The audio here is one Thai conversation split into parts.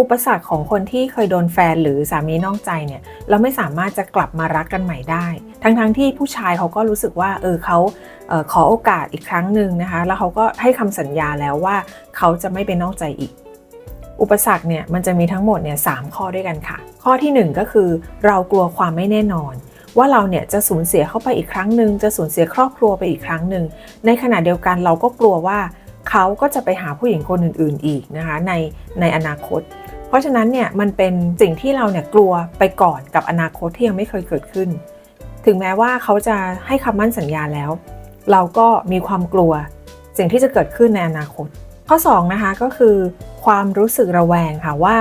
อุปสรรคของคนที่เคยโดนแฟนหรือสามีนอกใจเนี่ยเราไม่สามารถจะกลับมารักกันใหม่ได้ ทั้งๆทที่ผู้ชายเขาก็รู้สึกว่าเออเขาเออขอโอกาสอีกครั้งหนึ่งนะคะ แล้วเขาก็ให้คำสัญญาแล้วว่าเขาจะไม่ไปนอกใจอีก อุปสรรคเนี่ยมันจะมีทั้งหมดเนี่ยสามข้อด้วยกันค่ะ ข้อทีหนึ่1 ก็คือ เรากลัวความไม่แน่นอน ว่าเราเนี่ยจะสูญเสียเข้าไปอีกครั้งหนึ่งจะสูญเสียครอบครัวไปอีกครั้งหนึ่งในขณะเดียวกันเราก็กลัวว่าเขาก็จะไปหาผู้หญิงคนอื่น ๆ อีกนะคะในในอนาคต เพราะฉะนั้นเนี่ยมันเป็นสิ่งที่เราเนี่ยกลัวไปก่อนกับอนาคตที่ยังไม่เคยเกิดขึ้น ถึงแม้ว่าเขาจะให้คำมั่นสัญญาแล้ว เราก็มีความกลัวสิ่งที่จะเกิดขึ้นในอนาคต ข้อ2นะคะก็คือ ความรู้สึกระแวงค่ะว่า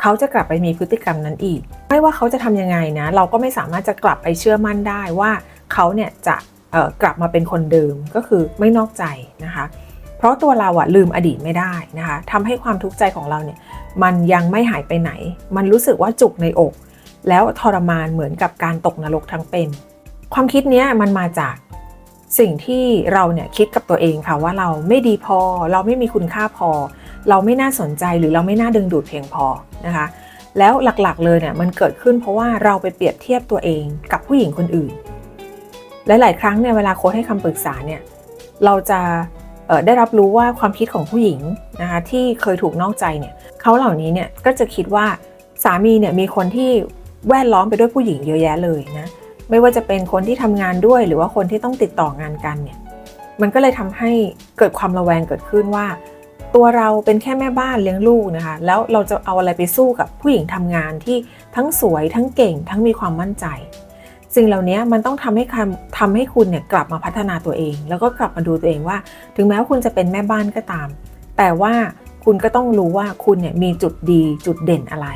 เขาจะกลับไปมีพฤติกรรมนั้นอีก ไม่ว่าเขาจะทำยังไงนะเราก็ไม่สามารถจะกลับไปเชื่อมั่นได้ว่าเขาเนี่ยจะเอ่อกลับมาเป็นคนเดิมก็คือไม่นอกใจนะคะเราะตัวเราอะลืมอดีตไม่ได้นะคะทำให้ความทุกข์ใจของเราเนี่ยมันยังไม่หายไปไหน มันรู้สึกว่าจุกในอก แล้วทรมานเหมือนกับการตกนรกทั้งเป็น ความคิดเนี้ยมันมาจากสิ่งที่เราเนี่ยคิดกับตัวเองค่ะว่าเราไม่ดีพอ เราไม่มีคุณค่าพอ เราไม่น่าสนใจหรือเราไม่น่าดึงดูดเพียงพอนะคะแล้วหลักๆเลยเนี่ยมันเกิดขึ้นเพราะว่าเราไปเปรียบเทียบตัวเองกับผู้หญิงคนอื่น หลายๆ ครั้งเนี่ยเวลาโค้ชให้คำปรึกษาเนี่ยเราจะ ได้รับรู้ว่าความคิดของผู้หญิงนะคะที่เคยถูกนอกใจเนี่ยเขาเหล่านี้เนี่ยก็จะคิดว่าสามีเนี่ยมีคนที่แวดล้อมไปด้วยผู้หญิงเยอะแยะเลยนะไม่ว่าจะเป็นคนที่ทำงานด้วยหรือว่าคนที่ต้องติดต่องานกันเนี่ยมันก็เลยทำให้เกิดความระแวงเกิดขึ้นว่า ตัวเราเป็นแค่แม่บ้านเลี้ยงลูกนะคะแล้วเราจะเอาอะไรไปสู้กับผู้หญิงทำงานที่ทั้งสวยทั้งเก่งทั้งมีความมั่นใจ สิ่งเหล่านี้มันต้องทำให้คำทำให้คุณเนี่ยกลับมาพัฒนาตัวเอง แล้วก็กลับมาดูตัวเองว่า ถึงแม้ว่าคุณจะเป็นแม่บ้านก็ตาม แต่ว่าคุณก็ต้องรู้ว่าคุณเนี่ยมีจุดดีจุดเด่นอะไร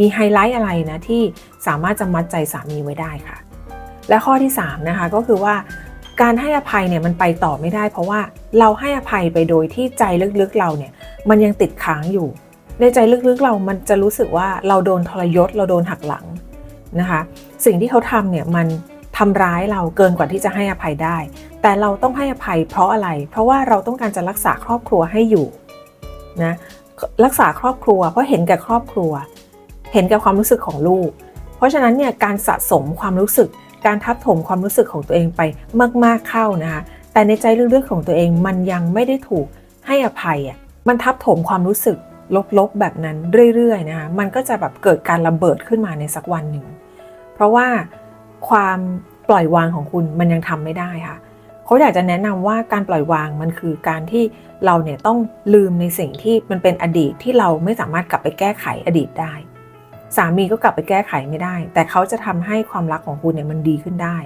มีไฮไลท์อะไรนะที่สามารถจะมัดใจสามีไว้ได้ค่ะ และข้อที่3นะคะก็คือว่าการให้อภัยเนี่ยมันไปต่อไม่ได้ เพราะว่าเราให้อภัยไปโดยที่ใจลึกๆเราเนี่ยมันยังติดค้างอยู่ ในใจลึกๆเรามันจะรู้สึกว่าเราโดนทรยศเราโดนหักหลัง นะคะ สิ่งที่เขาทำเนี่ยมันทำร้ายเราเกินกว่าที่จะให้อภัยได้ แต่เราต้องให้อภัยเพราะอะไร เพราะว่าเราต้องการจะรักษาครอบครัวให้อยู่นะรักษาครอบครัว เพราะเห็นแก่ครอบครัว เห็นแก่ความรู้สึกของลูก เพราะฉะนั้นเนี่ยการสะสมความรู้สึก การทับถมความรู้สึกของตัวเองไปมากๆเข้านะคะแต่ในใจลึกๆของตัวเองมันยังไม่ได้ถูกให้อภัยอะมันทับถมความรู้สึกลบๆแบบนั้นเรื่อยๆนะคะมันก็จะแบบเกิดการระเบิดขึ้นมาในสักวันหนึ่ง เพราะว่าความปล่อยวางของคุณมันยังทำไม่ได้ค่ะเขาอยากจะแนะนำว่าการปล่อยวางมันคือการที่เราเนี่ยต้องลืมในสิ่งที่มันเป็นอดีตที่เราไม่สามารถกลับไปแก้ไขอดีตได้ สามีก็กลับไปแก้ไขไม่ได้ แต่เขาจะทำให้ความรักของคุณเนี่ยมันดีขึ้นได้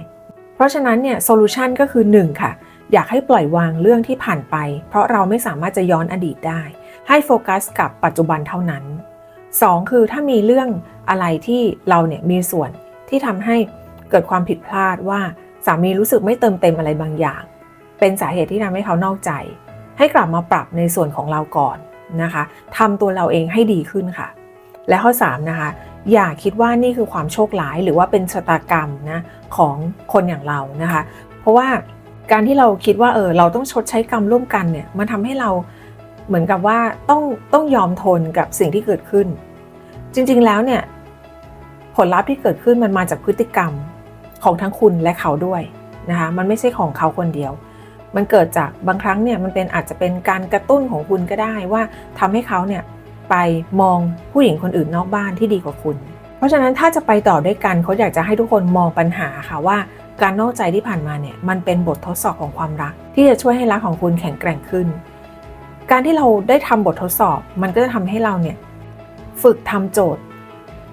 เพราะฉะนั้นเนี่ยโซลูชันก็คือ1ค่ะอยากให้ปล่อยวางเรื่องที่ผ่านไป เพราะเราไม่สามารถจะย้อนอดีตได้ ให้โฟกัสกับปัจจุบันเท่านั้น 2 คือถ้ามีเรื่องอะไรที่เราเนี่ยมีส่วน ที่ทำให้เกิดความผิดพลาดว่าสามีรู้สึกไม่เติมเต็มอะไรบางอย่าง เป็นสาเหตุที่ทำให้เขานอกใจ ให้กลับมาปรับในส่วนของเราก่อนนะคะทำตัวเราเองให้ดีขึ้นค่ะ และข้อ3นะคะอย่าคิดว่านี่คือความโชคร้ายหรือว่าเป็นชะตากรรมนะของคนอย่างเรานะคะ เพราะว่าการที่เราคิดว่าเออเราต้องชดใช้กรรมร่วมกันเนี่ยมันทำให้เราเหมือนกับว่าต้องต้องยอมทนกับสิ่งที่เกิดขึ้น จริงๆแล้วเนี่ย ลลัพธ์ที่เกิดขึ้นมันมาจากพฤติกรรมของทั้งคุณและเขาด้วยนะคะมันไม่ใช่ของเขาคนเดียว มันเกิดจากบางครั้งเนี่ยมันเป็นอาจจะเป็นการกระตุ้นของคุณก็ได้ว่าทำให้เขาเนี่ยไปมองผู้หญิงคนอื่นนอกบ้านที่ดีกว่าคุณ เพราะฉะนั้นถ้าจะไปต่อด้วยกันเขาอยากจะให้ทุกคนมองปัญหาค่ะว่าการนอกใจที่ผ่านมาเนี่ยมันเป็นบททดสอบของความรัก ที่จะช่วยให้รักของคุณแข็งแกร่งขึ้น การที่เราได้ทำบททดสอบ มันก็จะทำให้เราเนี่ยฝึกทำโจทย์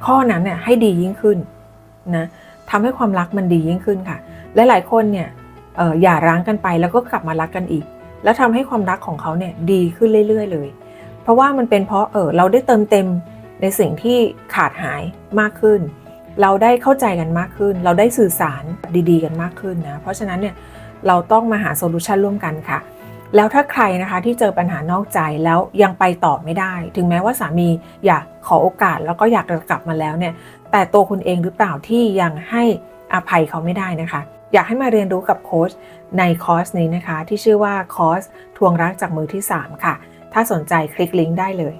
ข้อนั้นเนี่ยให้ดียิ่งขึ้นนะทำให้ความรักมันดียิ่งขึ้นค่ะ และหลายคนเนี่ยอย่าร้างกันไปแล้วก็กลับมารักกันอีก แล้วทำให้ความรักของเขาเนี่ยดีขึ้นเรื่อย ๆ เลย เพราะว่ามันเป็นเพราะเออเราได้เติมเต็มในสิ่งที่ขาดหายมากขึ้น เราได้เข้าใจกันมากขึ้น เราได้สื่อสารดีๆ กันมากขึ้นนะ เพราะฉะนั้นเนี่ยเราต้องมาหาโซลูชันร่วมกันค่ะ แล้วถ้าใครนะคะที่เจอปัญหานอกใจแล้วยังไปต่อไม่ได้ ถึงแม้ว่าสามีอยากขอโอกาสแล้วก็อยากกลับมาแล้วเนี่ย แต่ตัวคุณเองหรือเปล่าที่ยังให้อภัยเขาไม่ได้นะคะ อยากให้มาเรียนรู้กับโค้ชในคอร์สนี้นะคะ ที่ชื่อว่าคอร์สทวงรักจากมือที่ 3 ค่ะ ถ้าสนใจคลิกลิงก์ได้เลย